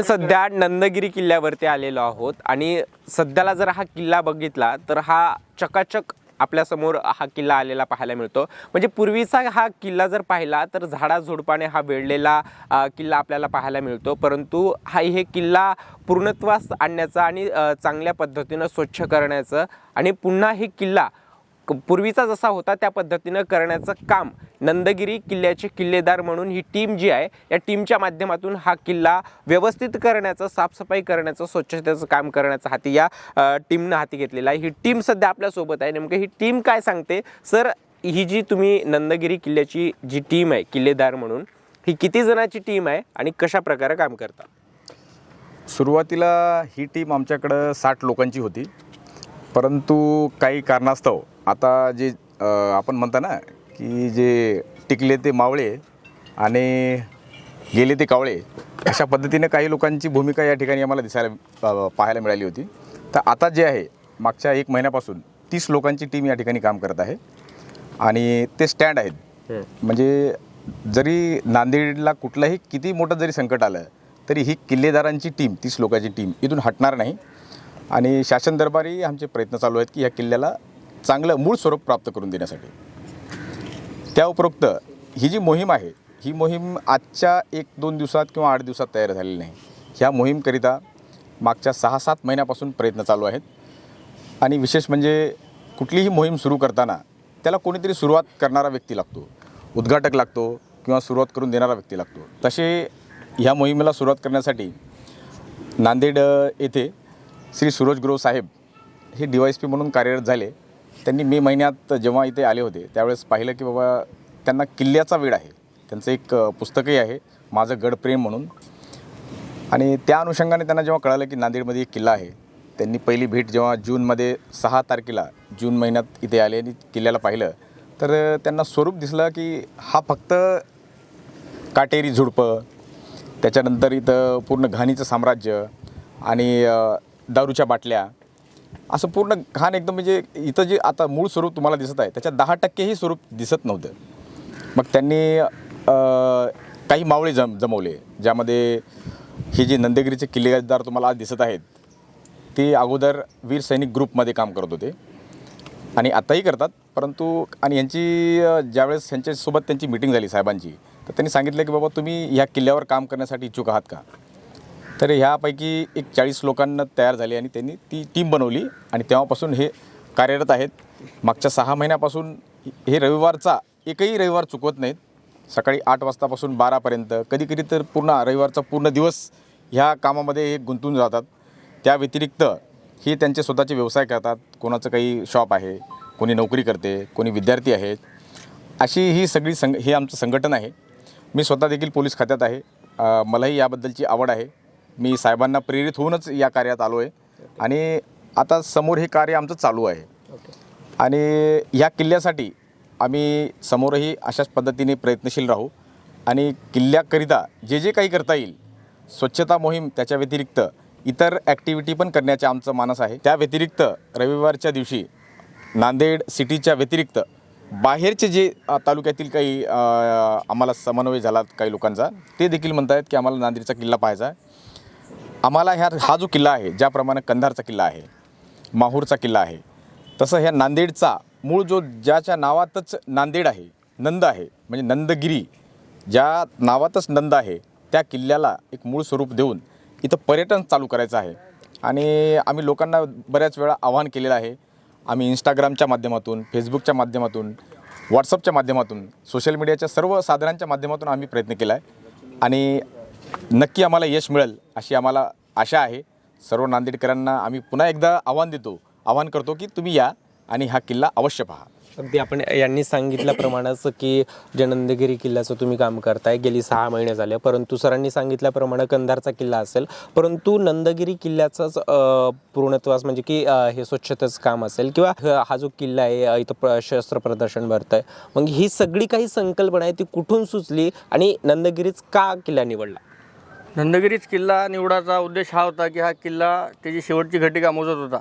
आपण सध्या नंदगिरी किल्ल्यावरती आलेलो आहोत आणि सध्याला जर हा किल्ला बघितला तर हा चकाचक आपल्यासमोर हा किल्ला आलेला पाहायला मिळतो. म्हणजे पूर्वीचा हा किल्ला जर पाहिला तर झाडाझुडपाने हा वेढलेला किल्ला आपल्याला पाहायला मिळतो. परंतु हा हे किल्ला पूर्णत्वास आणण्याचा आणि चांगल्या पद्धतीनं स्वच्छ करण्याचं आणि पुन्हा हे किल्ला पूर्वीचा जसा होता त्या पद्धतीनं करण्याचं काम. नंदगिरी किल्ल्याचे किल्लेदार म्हणून ही टीम जी आहे या टीमच्या माध्यमातून हा किल्ला व्यवस्थित करण्याचं साफसफाई करण्याचं स्वच्छतेचं काम करण्याचं हाती या टीमनं हाती घेतलेला आहे. ही टीम सध्या आपल्यासोबत आहे. नेमकं ही टीम काय सांगते? सर ही जी तुम्ही नंदगिरी किल्ल्याची जी टीम आहे किल्लेदार म्हणून ही किती जणांची टीम आहे आणि कशा प्रकारे काम करता? सुरुवातीला ही टीम आमच्याकडं साठ लोकांची होती. परंतु काही कारणास्तव आता जे आपण म्हणता ना की जे टिकले ते मावळे आणि गेले ते कावळे अशा पद्धतीने काही लोकांची भूमिका या ठिकाणी आम्हाला दिसायला पाहायला मिळाली होती. तर आता जे आहे मागच्या एक महिन्यापासून तीस लोकांची टीम या ठिकाणी काम करत आहे. आणि ते स्टँड आहेत. म्हणजे जरी नांदेडला कुठलंही किती मोठं जरी संकट आलं तरी ही किल्लेदारांची टीम तीस लोकांची टीम इथून हटणार नाही. आणि शासन दरबारी आमचे प्रयत्न चालू आहेत की या किल्ल्याला चांगलं मूळ स्वरूप प्राप्त करून देण्यासाठी. त्या उपरोक्त ही जी मोहीम आहे ही मोहीम आजच्या एक दोन दिवसात किंवा आठ दिवसात तयार झालेली नाही. ह्या मोहीमकरिता मागच्या सहा सात महिन्यापासून प्रयत्न चालू आहेत. आणि विशेष म्हणजे कुठलीही मोहीम सुरू करताना त्याला कोणीतरी सुरुवात करणारा व्यक्ती लागतो उद्घाटक लागतो किंवा सुरुवात करून देणारा व्यक्ती लागतो. तसे ह्या मोहिमेला सुरुवात करण्यासाठी नांदेड येथे श्री सूरज गुरव साहेब हे डी वाय एस पी म्हणून कार्यरत झाले. त्यांनी मे महिन्यात जेव्हा इथे आले होते त्यावेळेस पाहिलं की बाबा त्यांना किल्ल्याचा वेळ आहे. त्यांचं एक पुस्तकही आहे माझं गडप्रेम म्हणून. आणि त्या अनुषंगाने त्यांना जेव्हा कळालं की नांदेडमध्ये एक किल्ला आहे त्यांनी पहिली भेट जेव्हा जूनमध्ये सहा तारखेला जून महिन्यात इथे आले आणि किल्ल्याला पाहिलं तर त्यांना स्वरूप दिसलं की हा फक्त काटेरी झुडपं त्याच्यानंतर इथं पूर्ण घाणीचं साम्राज्य आणि दारूच्या बाटल्या. असं पूर्ण घाण एकदम म्हणजे इथं जे आता मूळ स्वरूप तुम्हाला दिसत आहे त्याच्यात दहा टक्केही स्वरूप दिसत नव्हतं. मग त्यांनी काही मावळे जम जमवले ज्यामध्ये हे जे नंदगिरीचे किल्लेदार तुम्हाला आज दिसत आहेत ते अगोदर वीर सैनिक ग्रुपमध्ये काम करत होते. आणि आत्ताही करतात परंतु आणि यांची ज्यावेळेस यांच्यासोबत त्यांची मिटिंग झाली साहेबांची तर त्यांनी सांगितलं की बाबा तुम्ही ह्या किल्ल्यावर काम करण्यासाठी इच्छुक आहात का? तर ह्यापैकी एक चाळीस लोकांना तयार झाली आणि त्यांनी ती टीम बनवली. आणि तेव्हापासून हे कार्यरत आहेत. मागच्या सहा महिन्यापासून हे रविवारचा एकही रविवार चुकवत नाहीत. सकाळी आठ वाजतापासून बारापर्यंत कधी कधी तर पूर्ण रविवारचा पूर्ण दिवस ह्या कामामध्ये हे गुंतून जातात. त्या व्यतिरिक्त हे त्यांचे स्वतःचे व्यवसाय करतात. कोणाचं काही शॉप आहे कोणी नोकरी करते कोणी विद्यार्थी आहेत. अशी ही सगळी संघ हे आमचं संघटन आहे. मी स्वतः देखील पोलीस खात्यात आहे. मलाही याबद्दलची आवड आहे. मी साहेबांना प्रेरित होऊनच या कार्यात आलो आहे आणि आता समोर हे कार्य आमचं चालू आहे. आणि ह्या किल्ल्यासाठी आम्ही समोरही अशाच पद्धतीने प्रयत्नशील राहू. आणि किल्ल्याकरिता जे जे काही करता येईल स्वच्छता मोहीम त्याच्या व्यतिरिक्त इतर ॲक्टिव्हिटी पण करण्याचे आमचं मानस आहे. त्या व्यतिरिक्त रविवारच्या दिवशी नांदेड सिटीच्या व्यतिरिक्त बाहेरचे जे तालुक्यातील काही आम्हाला समन्वय झाला काही लोकांचा ते देखील म्हणत आहेत की आम्हाला नांदेडचा किल्ला पाहायचा आहे. आम्हाला ह्या हा जो किल्ला आहे ज्याप्रमाणे कंधारचा किल्ला आहे माहूरचा किल्ला आहे तसं ह्या नांदेडचा मूळ जो ज्याच्या नावातच नांदेड आहे नंद आहे म्हणजे नंदगिरी ज्या नावातच नंद आहे त्या किल्ल्याला एक मूळ स्वरूप देऊन इथं पर्यटन चालू करायचं आहे. आणि आम्ही लोकांना बऱ्याच वेळा आवाहन केलेलं आहे. आम्ही इंस्टाग्रामच्या माध्यमातून फेसबुकच्या माध्यमातून व्हॉट्सअपच्या माध्यमातून सोशल मीडियाच्या सर्व साधनांच्या माध्यमातून आम्ही प्रयत्न केला आहे आणि नक्की आम्हाला यश मिळेल अशी आम्हाला आशा आहे. सर्व नांदेडकरांना आम्ही पुन्हा एकदा आव्हान देतो. आव्हान करतो की तुम्ही या आणि हा किल्ला अवश्य पहा. अगदी आपण यांनी सांगितल्याप्रमाणेच की जे नंदगिरी किल्ल्याचं तुम्ही काम करताय. गेली सहा महिने झाले. परंतु सरांनी सांगितल्याप्रमाणे कंधारचा किल्ला असेल. परंतु नंदगिरी किल्ल्याचाच पूर्णत्वास म्हणजे की हे स्वच्छतेच काम असेल किंवा ह- हा जो किल्ला आहे इथं प्र शस्त्र प्रदर्शन भरतंय. आहे मग ही सगळी काही संकल्पना आहे ती कुठून सुचली आणि नंदगिरीच का किल्ला निवडला? नंदगिरीच किल्ला निवडाचा उद्देश हा होता की हा किल्ला त्याची शेवटची घटिका मोजत होता.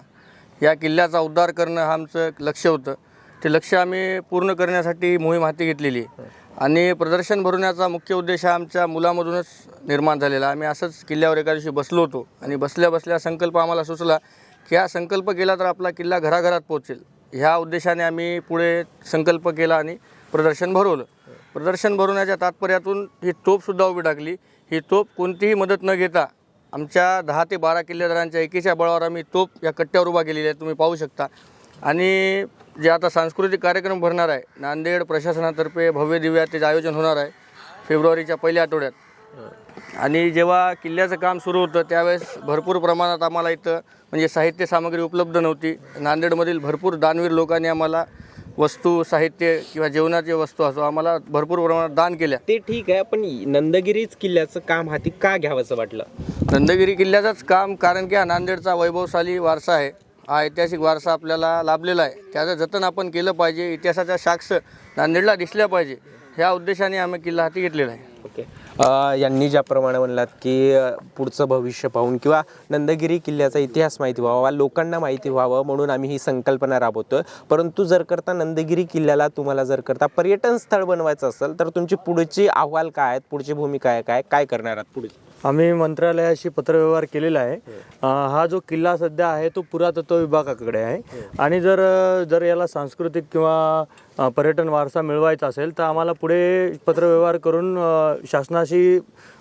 या किल्ल्याचा उद्धार करणं हा आमचं एक लक्ष होतं. ते लक्ष आम्ही पूर्ण करण्यासाठी मोहीम हाती घेतलेली. आणि प्रदर्शन भरवण्याचा मुख्य उद्देश हा आमच्या मुलामधूनच निर्माण झालेला. आम्ही असंच किल्ल्यावर एका दिवशी बसलो होतो आणि बसल्या बसल्या संकल्प आम्हाला सुचला की हा संकल्प केला तर आपला किल्ला घराघरात पोहोचेल. ह्या उद्देशाने आम्ही पुढे संकल्प केला आणि प्रदर्शन भरवलं. प्रदर्शन भरवण्याच्या तात्पर्यातून ही तोपसुद्धा उभी टाकली ही तोप कोणतीही मदत न घेता आमच्या दहा ते बारा किल्लेदारांच्या एकीच्या बळावर आम्ही तोप या कट्ट्यावर उभा केलेली आहे तुम्ही पाहू शकता. आणि जे आता सांस्कृतिक कार्यक्रम भरणार आहे नांदेड प्रशासनातर्फे भव्य दिव्या त्याचं आयोजन होणार आहे फेब्रुवारीच्या पहिल्या आठवड्यात. आणि जेव्हा किल्ल्याचं काम सुरू होतं त्यावेळेस भरपूर प्रमाणात आम्हाला इथं म्हणजे साहित्य सामग्री उपलब्ध नव्हती. नांदेडमधील भरपूर दानवीर लोकांनी आम्हाला वस्तू साहित्य किंवा जेवणाची वस्तू असो आम्हाला भरपूर प्रमाणात दान केल्या. ते ठीक आहे पण नंदगिरीच किल्ल्याचं काम हाती का घ्यावंसं वाटलं? नंदगिरी किल्ल्याचंच काम कारण की हा नांदेडचा वैभवशाली वारसा आहे. हा ऐतिहासिक वारसा आपल्याला लाभलेला आहे. त्याचं जतन आपण केलं पाहिजे इतिहासाच्या साक्ष नांदेडला दिसल्या पाहिजे. ह्या उद्देशाने आम्ही किल्ला हाती घेतलेला आहे. ओके अ, यांनी ज्याप्रमाणे म्हणलात की अ, पुढचं भविष्य पाहून किंवा नंदगिरी किल्ल्याचा इतिहास माहिती व्हावा लोकांना माहिती व्हावं म्हणून आम्ही ही संकल्पना राबवतोय. परंतु जर करता नंदगिरी किल्ल्याला तुम्हाला जर करता पर्यटन स्थळ बनवायचं असेल तर तुमची पुढची अहवाल काय आहेत? पुढची भूमिका आहे? काय काय करणार आहात पुढे? आम्ही मंत्रालयाशी पत्रव्यवहार केलेला आहे. अ, हा जो किल्ला सध्या आहे तो पुरातत्व विभागाकडे आहे. आणि जर जर याला सांस्कृतिक किंवा अ, पर्यटन वारसा मिळवायचा असेल तर आम्हाला पुढे पत्रव्यवहार करून अ, शासनाशी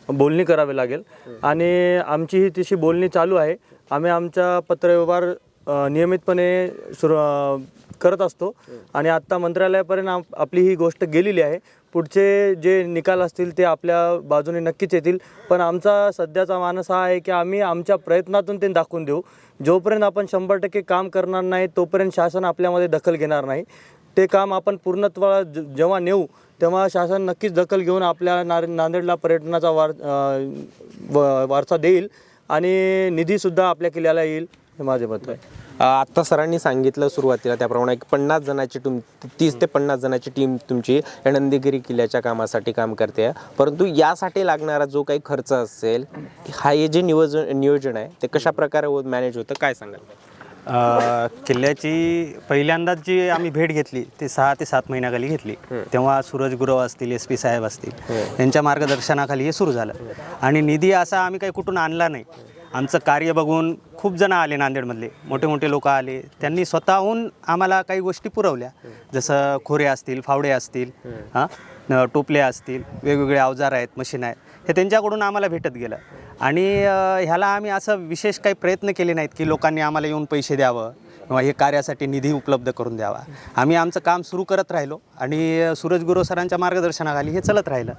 बोलणी करावी लागेल. आणि आमची ही तिशी बोलणी चालू आहे. आम्ही आमचा पत्रव्यवहार नियमितपणे सुरू करत असतो. आणि आत्ता मंत्रालयापर्यंत आप- आपली ही गोष्ट गेलेली आहे. पुढचे जे निकाल असतील ते आपल्या बाजूने नक्कीच येतील. पण आमचा सध्याचा मानस हा आहे की आम्ही आमच्या प्रयत्नातून ते दाखवून देऊ. जोपर्यंत आपण शंभर टक्के काम करणार नाही तोपर्यंत शासन आपल्यामध्ये दखल घेणार नाही. ते काम आपण पूर्णत्वाला ज- जेव्हा नेऊ तेव्हा शासन नक्कीच दखल घेऊन आपल्या नार नांदेडला पर्यटनाचा वार अं, व- वारसा देईल आणि निधीसुद्धा आपल्या किल्ल्याला येईल हे माझे मत आहे. अ, आत्ता सरांनी सांगितलं सुरुवातीला त्याप्रमाणे एक पन्नास जणाची तुम तीस ते पन्नास जणाची टीम तुमची या किल्ल्याच्या कामासाठी काम करते. परंतु यासाठी लागणारा जो काही खर्च असेल हा हे जे नियोजन नियोजन आहे ते कशा प्रकारे मॅनेज होतं काय सांगाल? किल्ल्याची पहिल्यांदाच जी आम्ही भेट घेतली ती सहा ते सात महिन्याखाली घेतली. तेव्हा सूरज गुरव असतील एस पी साहेब असतील यांच्या मार्गदर्शनाखाली हे सुरू झालं. आणि निधी असा आम्ही काही कुठून आणला नाही. आमचं कार्य बघून खूप जण आले नांदेडमधले. मोठे मोठे लोक आले. त्यांनी स्वतःहून आम्हाला काही गोष्टी पुरवल्या. जसं खोरे असतील फावडे असतील. हां? टोपले असतील वेगवेगळे अवजार आहेत मशीन आहेत हे त्यांच्याकडून आम्हाला भेटत गेलं. आणि ह्याला आम्ही असं विशेष काही प्रयत्न केले नाहीत की लोकांनी आम्हाला येऊन पैसे द्यावं किंवा हे कार्यासाठी निधी उपलब्ध करून द्यावा. आम्ही आमचं काम सुरू करत राहिलो आणि सूरज गुरु सरांच्या मार्गदर्शनाखाली हे चलत राहिलं.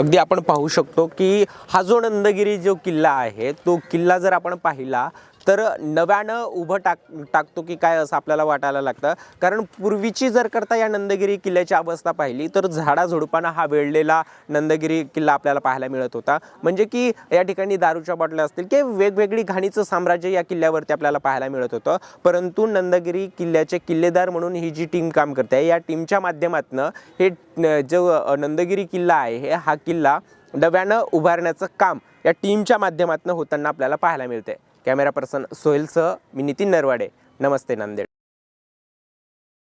अगदी आपण पाहू शकतो की हा जो नंदगिरी जो किल्ला आहे तो किल्ला जर आपण पाहिला तर नव्यानं उभं टाक टाकतो की काय असं आपल्याला वाटायला लागतं. कारण पूर्वीची जर करता या नंदगिरी किल्ल्याची अवस्था पाहिली तर झाडाझुडपानं हा वेळलेला नंदगिरी किल्ला आपल्याला पाहायला मिळत होता. म्हणजे की या ठिकाणी दारूच्या बाटल्या असतील की वेगवेगळी घाणीचं साम्राज्य या किल्ल्यावरती आपल्याला पाहायला मिळत होतं. परंतु नंदगिरी किल्ल्याचे किल्लेदार म्हणून ही जी टीम काम करते या टीमच्या माध्यमातून हे जो नंदगिरी किल्ला आहे हे हा किल्ला नव्यानं उभारण्याचं काम या टीमच्या माध्यमातून होताना आपल्याला पाहायला मिळते कॅमेरा पर्सन सोहेलसह मी नितीन नरवाडे. नमस्ते नांदेड.